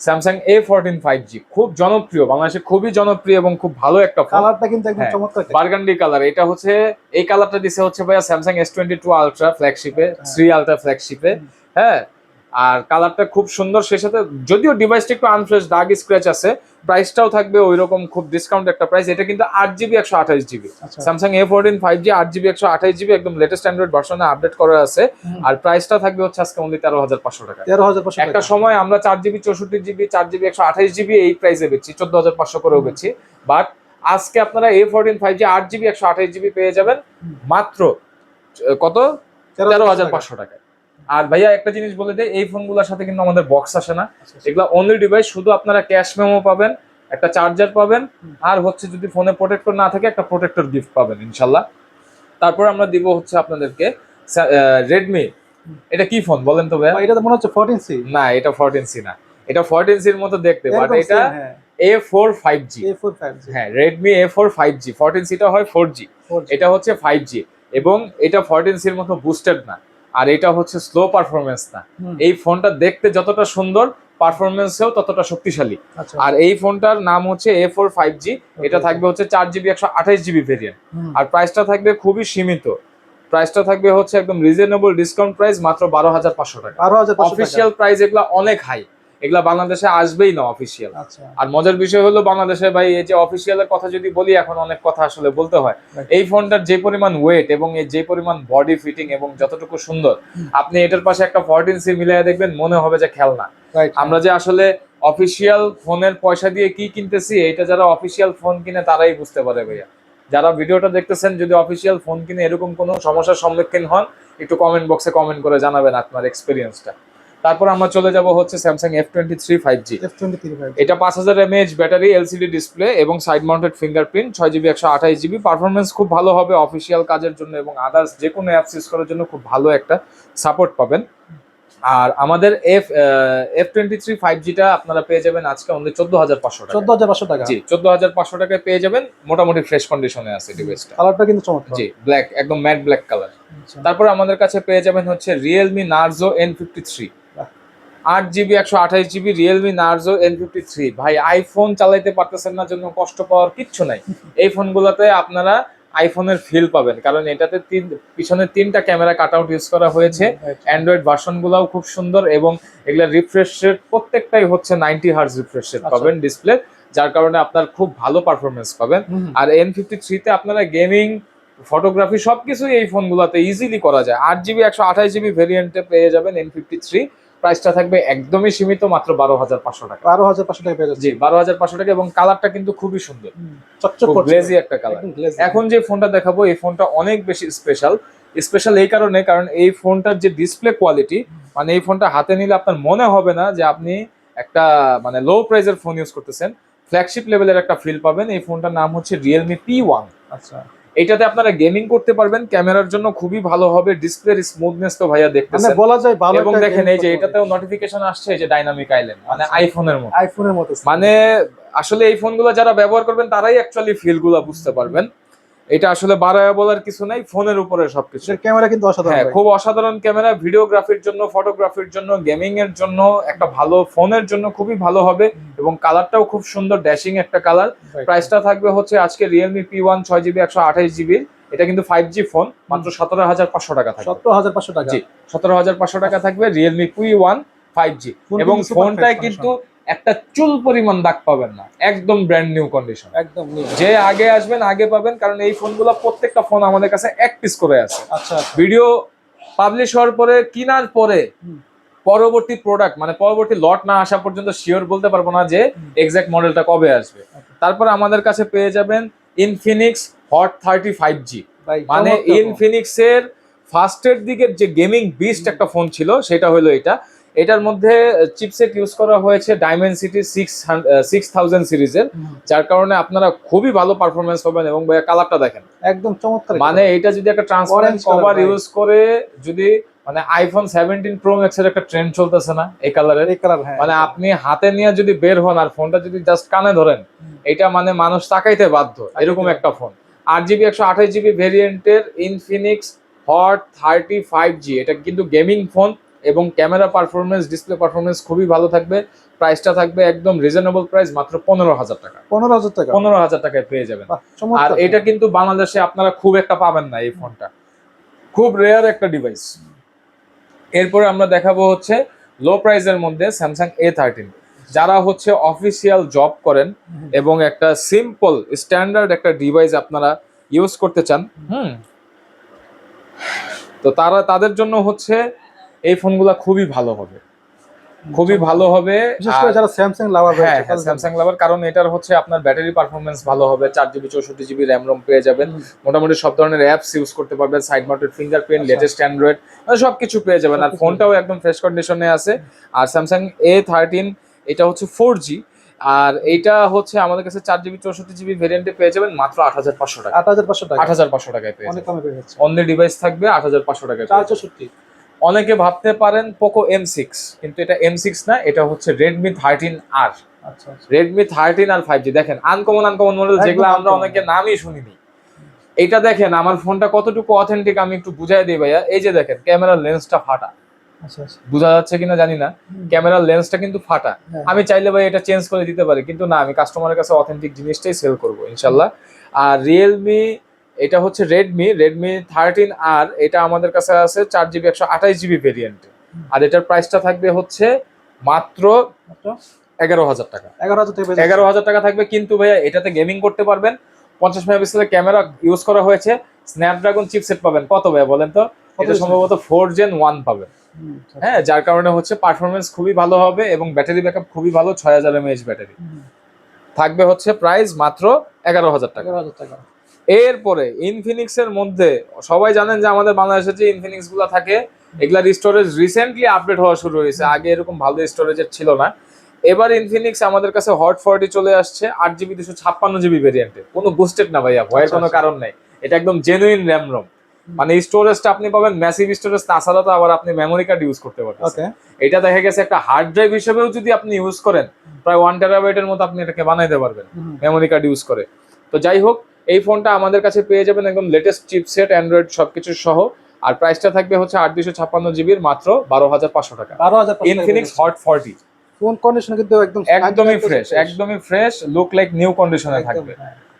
Samsung A fourteen five G খুব জনপ্রিয় বাংলাদেশে খুবই জনপ্রিয় এবং খুব ভালো একটা ফোন কালারটা কিন্তু একদম হ্যাঁ, চমৎকার বার্গান্ডি কালার এটা হচ্ছে এই কালারটা দিছে হচ্ছে ভাইয়া Samsung S twenty two ultra ফ্ল্যাগশিপে three ultra ফ্ল্যাগশিপে হ্যাঁ। আর কালারটা খুব সুন্দর সেই সাথে যদিও ডিভাইসটা একটু আনফ্রেশ দাগ স্ক্র্যাচ আছে প্রাইসটাও থাকবে ওই রকম খুব ডিসকাউন্ট একটা প্রাইস এটা কিন্তু আট জিবি একশো আঠাশ GB Samsung A fourteen five G আট জিবি একশো আঠাশ জিবি একদম লেটেস্ট অ্যান্ড্রয়েড ভার্সনে আপডেট করা আছে। আর প্রাইসটা থাকবে হচ্ছে আজকে অনলি তেরো হাজার পাঁচশো টাকা। তেরো হাজার পাঁচশো একটা সময় আমরা চার জিবি চৌষট্টি জিবি চার জিবি একশো আঠাশ জিবি এই প্রাইসে বেচছি চোদ্দ হাজার পাঁচশো করেও বেচছি। বাট আজকে আপনারা এ ফোরটিন ফাইভ জি আট জিবি একশো আঠাশ জিবি পেয়ে যাবেন। মাত্র কত? তেরো হাজার পাঁচশো টাকায়। আর ভাইয়া একটা জিনিস বলে দেয় এই ফোনগুলোর সাথে কিন্তু আমাদের বক্স আসে না। এগুলো অনলি ডিভাইস শুধু আপনারা ক্যাশ মেমো পাবেন একটা চার্জার পাবেন আর হচ্ছে যদি ফোনে প্রোটেক্টর না থাকে একটা প্রোটেক্টর গিফট পাবেন ইনশাল্লাহ। তারপর আমরা দিব হচ্ছে আপনাদেরকে রেডমি এটা কি ফোন বলেন তো ভাইয়া? এটা তো মনে হচ্ছে ফোরটিন সি না এটা ফোরটিন সি না। এটা ফোরটিন সির মতো দেখতে বাট এটা A four five G A four five G হ্যাঁ Redmi A four five G fourteen সিটা হয় ফোর জি এটা হচ্ছে ফাইভ জি এবং এটা ফোরটিন সির মতো বুস্টেড না। আর এটা হচ্ছে স্লো পারফরমেন্স না। এই ফোনটা দেখতে যতটা সুন্দর পারফরমেন্সেও ততটা শক্তিশালী। আচ্ছা। আর এই ফোনটার নাম হচ্ছে এ ফোর ফাইভ জি এটা থাকবে হচ্ছে চার জিবি একশো আঠাশ জিবি ভেরিয়েন্ট আর প্রাইসটা থাকবে খুবই সীমিত। প্রাইসটা থাকবে হচ্ছে একদম রিজনেবল ডিসকাউন্ট প্রাইস মাত্র বারো হাজার পাঁচশো টাকা। বারো হাজার অফিসিয়াল প্রাইস এগুলা অনেক হাই এগুলা বাংলাদেশে আসবেই না অফিসিয়াল আচ্ছা। আর মজার বিষয় হলো বাংলাদেশে ভাই এই যে অফিসিয়ালের কথা যদি বলি এখন অনেক কথা আসলে বলতে হয়। এই ফোনটার যে পরিমাণ ওয়েট এবং এর যে পরিমাণ বডি ফিটিং এবং যতটুকু সুন্দর আপনি এটার পাশে একটা ফোরটিন সি মিলিয়ে দেখবেন মনে হবে যে খেলনা। আমরা যে আসলে অফিসিয়াল ফোনের পয়সা দিয়ে কি কিনতেছি এটা যারা অফিসিয়াল ফোন কিনে তারাই বুঝতে পারে ভাইয়া। যারা ভিডিওটা দেখতেছেন যদি অফিসিয়াল ফোন কিনে এরকম কোনো সমস্যার সম্মুখীন হন একটু কমেন্ট বক্সে কমেন্ট করে জানাবেন আপনার এক্সপিরিয়েন্সটা তারপর আমরা চলে যাব হচ্ছে Samsung F twenty three five G F twenty three এটা পাঁচ হাজার এমএএইচ ব্যাটারি এলসিডি ডিসপ্লে এবং সাইড মাউন্টেড ফিঙ্গারপ্রিন্ট ছয় জিবি একশো আঠাশ জিবি পারফরমেন্স খুব ভালো হবে অফিসিয়াল কাজের জন্য এবং আদার্স যে কোনো অ্যাপস ইউজ করার জন্য খুব ভালো একটা সাপোর্ট পাবেন। আর আমাদের F F twenty three five জিটা আপনারা পেয়ে যাবেন আজকে অনলি চোদ্দ হাজার পাঁচশো টাকা। চোদ্দ হাজার পাঁচশো টাকা। জি চোদ্দ হাজার পাঁচশো টাকায় পেয়ে যাবেন মোটামুটি ফ্রেশ কন্ডিশনে আছে ডিভাইসটা কালারটা কিন্তু চমৎকার। জি ব্ল্যাক একদম ম্যাট ব্ল্যাক কালার। তারপর আমাদের কাছে পেয়ে যাবেন হচ্ছে Realme Narzo N fifty three. আট জিবি একশো আঠাশ GB Realme Narzo N fifty three ভাই আইফোন চালাইতে পারতেছেন না জন্য কষ্ট পাওয়ার কিচ্ছু নাই। এই ফোনগুলোতে আপনারা আইফোনের ফিল পাবেন কারণ এটাতে তিন পিছনে তিনটা ক্যামেরা কাট আউট ইউজ করা হয়েছে। অ্যান্ড্রয়েড ভার্সনগুলোও খুব সুন্দর এবং এগুলা রিফ্রেশ রেট প্রত্যেকটাই হচ্ছে নাইনটি হার্স রিফ্রেশ রেট। পাবেন ডিসপ্লে যার কারণে আপনার খুব ভালো পারফরমেন্স পাবেন। আর এন ফিফটি থ্রিতে আপনারা গেমিং ফটোগ্রাফি সবকিছুই এই ফোনগুলোতে ইজিলি করা যায়। আট জিবি একশো আঠাশ জিবি ভেরিয়েন্টে পেয়ে যাবেন এন ফিফটি থ্রি প্রাইসটা থাকবে একদমই সীমিত মাত্র বারো হাজার পাঁচশো টাকা। বারো হাজার পাঁচশো টাকা পেয়ে যাচ্ছে জি বারো হাজার পাঁচশো টাকা এবং কালারটা কিন্তু খুবই সুন্দর। গ্লেজি একটা কালার এখন যে ফোনটা দেখাবো এই ফোনটা অনেক বেশি স্পেশাল স্পেশাল এই কারণে কারণ এই ফোনটার যে ডিসপ্লে কোয়ালিটি মানে এই ফোনটা হাতে নিলে আপনার মনে হবে না যে আপনি একটা মানে লো প্রাইজের ফোন ইউজ করতেছেন। ফ্ল্যাগশিপ লেভেলের একটা ফিল পাবেন। এই ফোনটার নাম হচ্ছে রিয়েলমি পি ওয়ান আচ্ছা। এটাতে আপনারা গেমিং করতে পারবেন ক্যামেরার জন্য খুবই ভালো হবে ডিসপ্লের স্মুথনেস তো ভাইয়া মানে দেখতেছেন বলা যায় ভালো এবং দেখেন এই যে এটাতেও নোটিফিকেশন আসছে এই যে ডাইনামিক আইল্যান্ড মানে আচ্ছা। আইফোনের মতো। আইফোনের মতো মানে আসলে এই ফোনগুলো যারা ব্যবহার করবেন তারাই অ্যাকচুয়ালি ফিলগুলো বুঝতে পারবেন। এটা আসলে বাড়ায় বলার কিছু নাই ফোনের উপরে সবকিছু। ক্যামেরা কিন্তু অসাধারণ হ্যাঁ খুব অসাধারণ ক্যামেরা ভিডিওগ্রাফির জন্য ফটোগ্রাফির জন্য গেমিং এর জন্য একটা ভালো ফোনের জন্য খুবই ভালো হবে এবং কালারটাও খুব সুন্দর ড্যাশিং একটা কালার. প্রাইসটা থাকবে হচ্ছে আজকে রিয়েলমি পি ওয়ান ছয় জিবি একশো আঠাশ জিবির এটা কিন্তু ফাইভ জি ফোন মাত্র সতেরো হাজার পাঁচশো টাকা থাকবে। সতেরো হাজার পাঁচশো টাকা। জি সতেরো হাজার পাঁচশো টাকা থাকবে Realme P one five G এবং ফোনটায় কিন্তু একটা চুল পরিমাণ দাগ পাবেন না। একদম ব্র্যান্ড নিউ কন্ডিশন একদম যে আগে আসবেন আগে পাবেন কারণ এই ফোনগুলো প্রত্যেকটা ফোন আমাদের কাছে এক পিস করে আছে। আচ্ছা আচ্ছা। ভিডিও পাবলিশ হওয়ার পরে কেনার পরে পরবর্তী প্রোডাক্ট মানে পরবর্তী লট না আসা পর্যন্ত শিওর বলতে পারব না যে হুম। এক্সাক্ট মডেলটা কবে আসবে। তারপর আমাদের কাছে পেয়ে যাবেন Infinix Hot thirty five G মানে চমৎকার phone। ইনফিনিক্স এর ফার্স্টের দিকের যে গেমিং বিস্ট একটা ফোন ছিল সেটা হলো এটা। এটার মধ্যে চিপসেট ইউজ করা হয়েছে ডায়মেনসিটি সিক্স সিক্স থাউজেন্ড সিরিজের যার কারণে আপনারা খুবই ভালো পারফরমেন্স পাবেন এবং ভাইয়া কালারটা দেখেন। একদম চমৎকার মানে এটা যদি একটা ট্রান্সপারেন্ট কভার ইউজ করে যদি মানে আইফোন সেভেন্টিন প্রো ম্যাক্স এর একটা ট্রেন্ড চলতেছে না এই কালারের এই কালার হ্যাঁ মানে আপনি হাতে নিয়ে যদি বের হন আর ফোনটা যদি জাস্ট কানে ধরেন এটা মানে মানুষ তাকাইতে বাধ্য এরকম একটা ফোন আট জিবি একশো আঠাশ জিবি ভেরিয়েন্টের Infinix Hot thirty five G এটা কিন্তু গেমিং ফোন এবং ক্যামেরা পারফরমেন্স ডিসপ্লে পারফরমেন্স খুবই ভালো থাকবে। প্রাইসটা থাকবে একদম রিজনেবল প্রাইস মাত্র পনেরো হাজার টাকা। পনেরো হাজার টাকা? পনেরো হাজার টাকায় পেয়ে যাবেন। আর এটা কিন্তু বাংলাদেশে আপনারা খুব একটা পাবেন না এই ফোনটা খুব রেয়ার একটা ডিভাইস এরপরে আমরা দেখাবো হচ্ছে লো প্রাইসের মধ্যে স্যামসাং এ থার্টিন যারা হচ্ছে অফিসিয়াল জব করেন এবং একটা সিম্পল স্ট্যান্ডার্ড একটা ডিভাইস আপনারা ইউজ করতে চান হুম। তো তারা তাদের জন্য হচ্ছে এই ফোনগুলা খুবই ভালো হবে। খুবই ভালো হবে যারা স্যামসাং লাভার হ্যাঁ স্যামসাং লাভার কারণ এটার হচ্ছে আপনার ব্যাটারি পারফরমেন্স ভালো হবে চার জিবি চৌষট্টি জিবি র্যাম রোম পেয়ে যাবেন। মোটামুটি সব ধরনের অ্যাপস ইউজ করতে পারবেন সাইড মাউন্টেড ফিঙ্গারপ্রিন্ট আচ্ছা। লেটেস্ট অ্যান্ড্রয়েড সব কিছু পেয়ে যাবেন। আর ফোনটাও একদম ফ্রেশ কন্ডিশনে আছে। আর স্যামসাং এ থার্টিন এটা হচ্ছে ফোর জি আর এইটা হচ্ছে আমাদের কাছে চার জিবি চৌষট্টি জিবি ভেরিয়েন্টে পেয়ে যাবেন মাত্র আট হাজার পাঁচশো টাকা। আট হাজার পাঁচশো টাকা। আট হাজার পাঁচশো টাকায় পেয়ে অনেক যাবেন। কমে পেয়ে যাচ্ছে। অন্য ডিভাইস থাকবে আট হাজার পাঁচশো টাকায় চার চৌষট্টি। অনেকে ভাবতে পারেন পোকো এম সিক্স কিন্তু এটা এম সিক্স না এটা হচ্ছে রেডমি থার্টিন আর আচ্ছা আচ্ছা। Redmi thirteen R five G দেখেন আনকমন আনকমন মডেল যেগুলো আমরা অনেকে নামই শুনিনি। এটা দেখেন আমার ফোনটা কতটুকু অথেন্টিক আমি একটু বুঝাই দিই ভাইয়া। এই যে দেখেন ক্যামেরার লেন্সটা ফাটা। আচ্ছা বোঝা যাচ্ছে কিনা জানি না। ক্যামেরার লেন্সটা কিন্তু ফাটা। হ্যাঁ। আমি চাইলে ভাই এটা চেঞ্জ করে দিতে পারি কিন্তু না আমি কাস্টমারের কাছে অথেন্টিক জিনিসটাই সেল করব ইনশাল্লাহ। আর রিয়েলমি এটা হচ্ছে রেডমি রেডমি থার্টিন আর এটা আমাদের কাছে আছে চার জিবি একশো আঠাশ জিবি ভেরিয়েন্ট আর এটার প্রাইসটা থাকবে হচ্ছে মাত্র এগারো হাজার টাকা। এগারো হাজার টাকা। এগারো হাজার টাকা থাকবে কিন্তু ভাইয়া এটাতে গেমিং করতে পারবেন। পঞ্চাশ মেগাপিক্সেলের ক্যামেরা ইউজ করা হয়েছে। স্ন্যাপড্রাগন চিপসেট পাবেন। কত ভাইয়া বলেন তো? এটা সম্ভবত ফোর জেন ওয়ান পাবেন। আচ্ছা। হ্যাঁ যার কারণে হচ্ছে পারফরমেন্স খুবই ভালো হবে এবং ব্যাটারি ব্যাকআপ খুবই ভালো ছয় হাজার এমএএইচ ব্যাটারি থাকবে হচ্ছে প্রাইস মাত্র এগারো হাজার টাকা। এগারো হাজার টাকা। এরপরে ইনফিনিক্স এর মধ্যে সবাই জানেন যে আমাদের বাংলাদেশে যে ইনফিনিক্সগুলো থাকে এগুলার স্টোরেজ রিসেন্টলি আপডেট হওয়া শুরু হয়েছে। আগে এরকম ভালো স্টোরেজের ছিল না। এবার ইনফিনিক্স আমাদের কাছে হট ফর্টি চলে আসছে আট জিবি দুশো ছাপ্পান্ন জিবি ভেরিয়েন্টে কোনো বুস্টেড না ভাইয়া ভয়ের কোনো। কারণ নেই। এটা একদম জেনুইন র্যাম রোম মানে স্টোরেজটা আপনি পাবেন ম্যাসিভ স্টোরেজ তাছাড়া তো আবার আপনি মেমোরি কার্ড ইউজ করতে পারবেন এটা দেখা গেছে একটা হার্ড ড্রাইভ হিসেবেও যদি আপনি ইউজ করেন প্রায় ওয়ান টেরাবাইটের মতো আপনি এটাকে বানাইতে পারবেন মেমোরি কার্ড ইউজ করে। তো যাই হোক এই ফোনটা আমাদের কাছে পেয়ে যাবেন একদম লেটেস্ট চিপসেট অ্যান্ড্রয়েড সবকিছু সহ। আর প্রাইসটা থাকবে হচ্ছে আট দুশো ছাপ্পান্ন জিবির মাত্র বারো হাজার পাঁচশো টাকা। বারো হাজার Infinix Hot forty phone condition কিন্তু একদম একদমই ফ্রেশ একদমই ফ্রেশ লুক লাইক নিউ কন্ডিশনে থাকবে।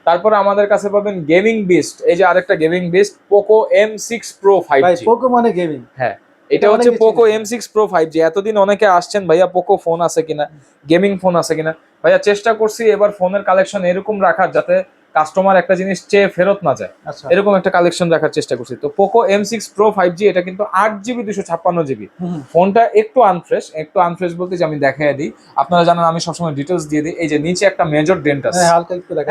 তারপরে আমাদের কাছে পাবেন গেমিং বিস্ট এই যে আরেকটা gaming beast Poco M six pro five G Poco মানে গেমিং হ্যাঁ এটা এটা হচ্ছে Poco M six pro five G এতদিন অনেকে আসছেন ভাইয়া পোকো ফোন আছে কিনা? গেমিং ফোন আছে কিনা? ভাইয়া চেষ্টা করছি এবার ফোনের কালেকশন এরকম রাখার যাতে কাস্টমার একটা জিনিস চেয়ে ফেরত না যায়। আচ্ছা। এরকম একটা কালেকশন রাখার চেষ্টা করছি। তো Poco M six pro five G এটা কিন্তু আট জিবি দুশো ছাপ্পান্ন জিবি ফোনটা একটু আনফ্রেশ একটু আনফ্রেশ বলতে যে আমি দেখাই দিই। আপনারা জানেন আমি সবসময় ডিটেলস দিয়ে দিই। এই যে নিচে একটা মেজর ডেন্ট আছে। হ্যাঁ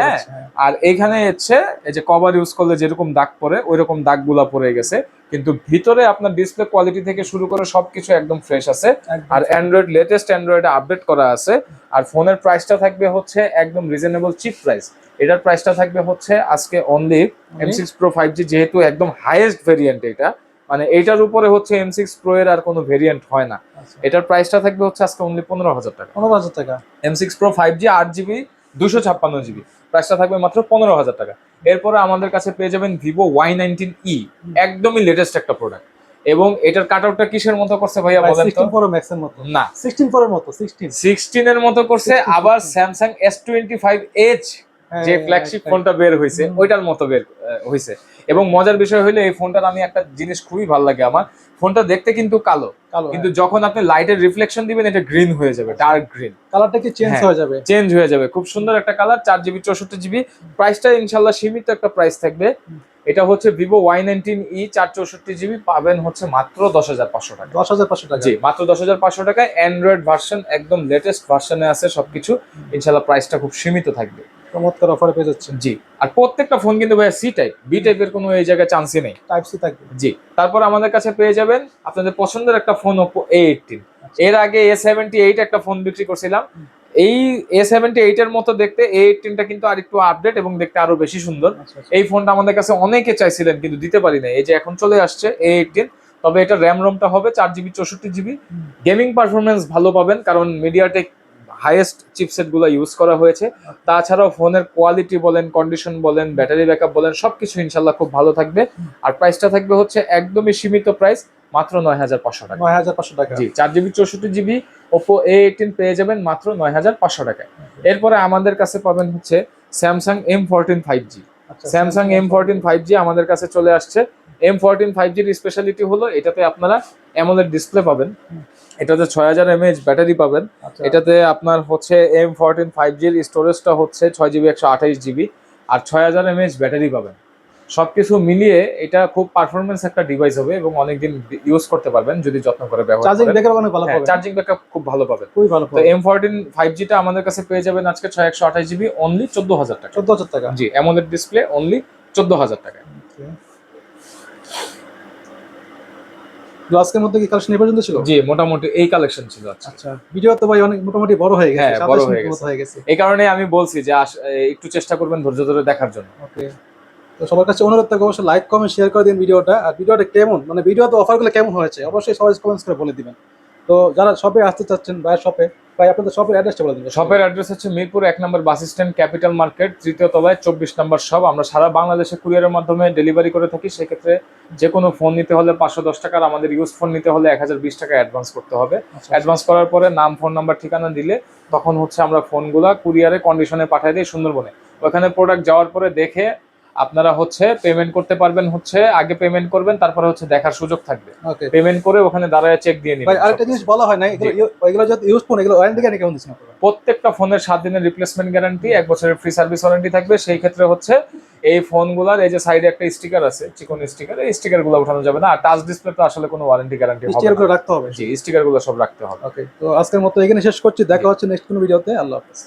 হ্যাঁ। হ্যাঁ। আর এখানে হচ্ছে এই যে কভার ইউজ করলে যেরকম দাগ পরে ওই রকম দাগগুলা পরে গেছে। কিন্তু ভিতরে আপনার ডিসপ্লে কোয়ালিটি থেকে শুরু করে সবকিছু একদম ফ্রেশ আছে। আর অ্যান্ড্রয়েড লেটেস্ট অ্যান্ড্রয়েডে আপডেট করা আছে। আর ফোনের প্রাইসটা থাকবে হচ্ছে একদম রিজনেবল চিপ প্রাইস এটার প্রাইসটা থাকবে হচ্ছে আজকে only M six pro five G যেহেতু একদম হাইয়েস্ট ভেরিয়েন্ট এটা। মানে এটার উপরে হচ্ছে এম সিক্স প্রো এর আর কোনো ভেরিয়েন্ট হয় না। আচ্ছা। এটার প্রাইসটা থাকবে হচ্ছে আজকে অনলি পনেরো হাজার টাকা। পনেরো হাজার টাকা? M six pro five G আট জিবি দুশো ছাপ্পান্ন জিবি প্রাইসটা থাকবে মাত্র পনেরো হাজার টাকা। এরপরে আমাদের কাছে পেয়ে যাবেন ভিভো ওয়াই নাইনটিন ই একদমই লেটেস্ট একটা প্রোডাক্ট এবং এটার কাট আউটটা কিসের মতো করছে ভাইয়া বলেন তো? সিক্সটিন প্রো ম্যাক্স এর মতো। না। 16 প্রো এর মতো সিক্সটিন সিক্সটিন এর মতো করছে আবার 16 Samsung S twenty five H হ্যাঁ, যে ফ্ল্যাগশিপ ফোনটা বের হয়েছে ওইটার মতো বের হয়েছে। এবং মজার বিষয় হলো এই ফোনটার আমি একটা জিনিস খুবই ভালো লাগে আমার। ফোনটা দেখতে কিন্তু কালো। কালো কিন্তু যখন আপনি লাইটের রিফ্লেকশন দিবেন এটা গ্রিন হয়ে যাবে ডার্ক গ্রিন কালারটা কি চেঞ্জ হ্যাঁ। হয়ে যাবে? চেঞ্জ হয়ে যাবে। খুব সুন্দর একটা কালার চার জিবি চৌষট্টি জিবি প্রাইসটা ইনশাল্লাহ সীমিত একটা প্রাইস থাকবে। এটা হচ্ছে ভিভো ওয়াই নাইনটিন ই চার চৌষট্টি জিবি পাবেন হচ্ছে মাত্র দশ হাজার পাঁচশো টাকা। দশ হাজার পাঁচশো টাকা। জি মাত্র দশ হাজার পাঁচশো টাকায় অ্যান্ড্রয়েড ভার্সন একদম লেটেস্ট ভার্সনে আছে সবকিছু। ইনশাল্লাহ প্রাইসটা খুব সীমিত থাকবে। চমৎকার অফারে পেয়ে যাচ্ছে জি। আর প্রত্যেকটা ফোন কিন্তু ভাইয়া সি টাইপ বি টাইপের কোনো এই জায়গায় চান্সই নেই। টাইপ সি থাকবে। জি। তারপর আমাদের কাছে পেয়ে যাবেন আপনাদের পছন্দের একটা ফোন ওপো এ এইটিন এর আগে এ সেভেন্টি এইট একটা ফোন বিক্রি করছিলাম। এই এ সেভেন্টি এইট এর মতো দেখতে এ এইটিনটা কিন্তু আর একটু আপডেট এবং দেখতে আরও বেশি সুন্দর। আচ্ছা, আচ্ছা। এই ফোনটা আমাদের কাছে অনেকে চাইছিলেন কিন্তু দিতে পারি না এই যে এখন চলে আসছে এ এইটিন তবে এটা র্যাম রোমটা হবে চার জিবি চৌষট্টি জিবি। গেমিং পারফরমেন্স ভালো পাবেন কারণ মিডিয়াটেক হাইয়েস্ট চিপসেটগুলো ইউজ করা হয়েছে। তাছাড়াও ফোনের কোয়ালিটি বলেন কন্ডিশন বলেন ব্যাটারি ব্যাকআপ বলেন সবকিছু ইনশাল্লাহ খুব ভালো থাকবে। আর প্রাইসটা থাকবে হচ্ছে একদমই সীমিত প্রাইস মাত্র নয় হাজার পাঁচশো টাকা। নয় হাজার পাঁচশো টাকা। জি চার জিবি চৌষট্টি জিবি ওপো এ এইটিন পেয়ে যাবেন মাত্র নয় হাজার পাঁচশো টাকায় এরপরে আমাদের কাছে পাবেন হচ্ছে Samsung M fourteen five G আচ্ছা, Samsung M fourteen five G আমাদের কাছে চলে আসছে। এম ফোরটিন ফাইভ জির স্পেশালিটি হলো এটাতে আপনারা অ্যামোলেড ডিসপ্লে পাবেন। এটাতে ছয় হাজার এমএএইচ ব্যাটারি পাবেন। আচ্ছা, এটাতে আপনার হচ্ছে এম ফোরটিন ফাইভ জির স্টোরেজটা হচ্ছে ছয় জিবি একশো আঠাইশ জিবি আর ছয় হাজার এমএএইচ ব্যাটারি পাবেন। সবকিছু মিলিয়ে এটা খুব পারফরমেন্স একটা ডিভাইস হবে এবং অনেকদিন ইউজ করতে পারবেন যদি যত্ন করে ব্যবহার চার্জিং করেন। অনেক ভালো পাবে চার্জিং ব্যাকআপ খুব ভালো পাবেন। খুবই ভালো তো এম ফোরটিন ফাইভ জিটা আমাদের কাছে পেয়ে যাবেন আজকে ছয় একশো আঠাশ জিবি অনলি চোদ্দ হাজার টাকা। চোদ্দ হাজার টাকা। জি অ্যামোলেড ডিসপ্লে অনলি চোদ্দ হাজার টাকা তো আজকের মধ্যে কি কালেকশন এই পর্যন্ত ছিল? জি মোটামুটি এই কালেকশন ছিল আচ্ছা ভিডিও তো ভাই অনেক মোটামুটি বড় হয়ে গেছে হ্যাঁ, বড় হয়ে গেছে। এই কারণে আমি বলছি যে আস- একটু চেষ্টা করবেন ধৈর্য ধরে দেখার জন্য। ওকে। তো সবার কাছে অনুরোধ থাকবে অবশ্যই লাইক কমেন্ট শেয়ার করে দিন ভিডিওটা আর ভিডিওটা কেমন? মানে ভিডিওতে অফারগুলো কেমন হয়েছে? অবশ্যই সবাই কমেন্টস করে বলে দিবেন। তো যারা শপে আসতে চাচ্ছেন ভাইয়ের শপে ভাই আপনাদের শপের অ্যাড্রেসটা বলে দিন। শপের অ্যাড্রেস হচ্ছে মিরপুর এক নম্বর বাস স্ট্যান্ড ক্যাপিটাল মার্কেট তৃতীয় তলায় চব্বিশ নম্বর শপ আমরা সারা বাংলাদেশে কুরিয়ারের মাধ্যমে ডেলিভারি করে থাকি। সেক্ষেত্রে যে কোনো ফোন নিতে হলে পাঁচশো দশ টাকার আমাদের ইউজ ফোন নিতে হলে এক হাজার বিশ টাকা অ্যাডভান্স করতে হবে। আচ্ছা, অ্যাডভান্স করার পরে নাম ফোন নাম্বার ঠিকানা দিলে তখন হচ্ছে আমরা ফোনগুলা কুরিয়ারে কন্ডিশনে পাঠিয়ে দিই সুন্দরবনে। ওখানে প্রোডাক্ট যাওয়ার পরে দেখে আপনারা হচ্ছে পেমেন্ট করতে পারবেন হচ্ছে আগে পেমেন্ট করবেন তারপরে হচ্ছে দেখার সুযোগ থাকবে। পেমেন্ট করে ওখানে দাঁড়ায় চেক দিয়ে নিবেন আরেকটা জিনিস বলা হয় না এগুলো যদি ইউজ ফোন এগুলো ওয়ারেন্টি গ্যারান্টি কেমন দিচ্ছেন আপনারা? প্রত্যেকটা ফোনের সাত দিনের রিপ্লেসমেন্ট গ্যারান্টি এক বছরের ফ্রি সার্ভিস ওয়ারেন্টি থাকবে। সেই ক্ষেত্রে হচ্ছে এই ফোনগুলোর এই যে সাইডে একটা স্টিকার আছে চিকন স্টিকার এই স্টিকারগুলো উঠানো যাবে না। আর টাচ ডিসপ্লে তো আসলে কোনো ওয়ারেন্টি গ্যারান্টি হবে স্টিয়ার না। গুলো রাখতে হবে। জি স্টিকারগুলো সব রাখতে হবে। ওকে তো আজকের মতো এখানে শেষ করছি। দেখা হচ্ছে নেক্সট কোনো ভিডিওতে আল্লাহ হাফেজ।